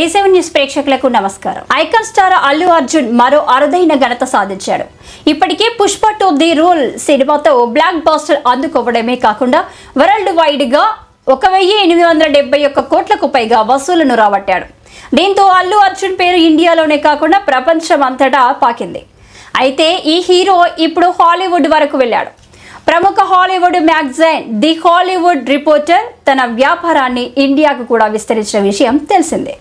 D seven news ప్రేక్షకులకు నమస్కారం. Icon star Allu Arjun మరో అరుదైన ఘనత సాధించాడు. ఇప్పటికే పుష్ప టు ది రూల్ సినిమాతో బ్లాక్ బాస్టర్ అందుకోవడమే కాకుండా వరల్డ్ వైడ్గా ఒక వెయ్యి ఎనిమిది వందల డెబ్బై ఒక్క కోట్లకు పైగా వసూలను రాబట్టాడు. దీంతో అల్లు అర్జున్ పేరు ఇండియాలోనే కాకుండా ప్రపంచం అంతటా పాకింది. అయితే ఈ హీరో ఇప్పుడు హాలీవుడ్ వరకు వెళ్ళాడు. ప్రముఖ Hollywood magazine the Hollywood reporter తన వ్యాపారాన్ని ఇండియాకు కూడా విస్తరించిన విషయం తెలిసిందే.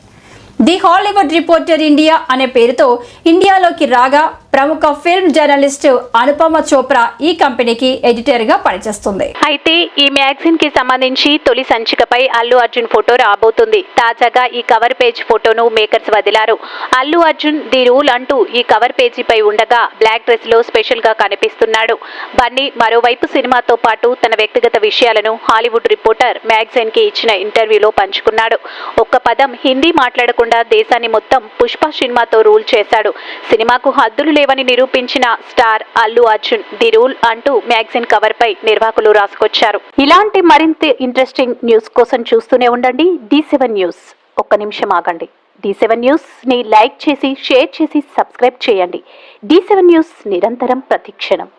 ది హాలీవుడ్ రిపోర్టర్ ఇండియా అనే పేరుతో ఇండియాలోకి రాగా ప్రముఖ ఫిల్మ్ జర్నలిస్ట్ అనుపమ చోప్రా ఈ కంపెనీకి ఎడిటర్గా పనిచేస్తుంది. అయితే ఈ మ్యాగజైన్కి సంబంధించి తొలి సంచికపై అల్లు అర్జున్ ఫోటో రాబోతుంది. తాజాగా ఈ కవర్ పేజ్ ఫోటోను మేకర్స్ వదిలారు. అల్లు అర్జున్ ది రూల్ అంటూ ఈ కవర్ పేజీపై ఉండగా బ్లాక్ డ్రెస్లో స్పెషల్గా కనిపిస్తున్నాడు. బన్నీ మరోవైపు సినిమాతో పాటు తన వ్యక్తిగత విషయాలను హాలీవుడ్ రిపోర్టర్ మ్యాగజైన్కి ఇచ్చిన ఇంటర్వ్యూలో పంచుకున్నాడు. ఒక్క పదం హిందీ మాట్లాడకుండా దేశాన్ని మొత్తం పుష్ప సినిమాతో రూల్ చేశాడు. సినిమాకు హద్దులు లేవని నిరూపించిన star Allu Arjun the rule అంటూ మ్యాగజైన్ కవర్ పై నిర్వాహకులు రాసుకొచ్చారు. ఇలాంటి మరింత ఇంట్రెస్టింగ్ న్యూస్ కోసం చూస్తూనే ఉండండి. D seven news. ఒక్క నిమిషం ఆగండి. డి సెవెన్ న్యూస్ని లైక్ చేసి షేర్ చేసి సబ్స్క్రైబ్ చేయండి. డి సెవెన్ న్యూస్ నిరంతరం ప్రతిక్షణం.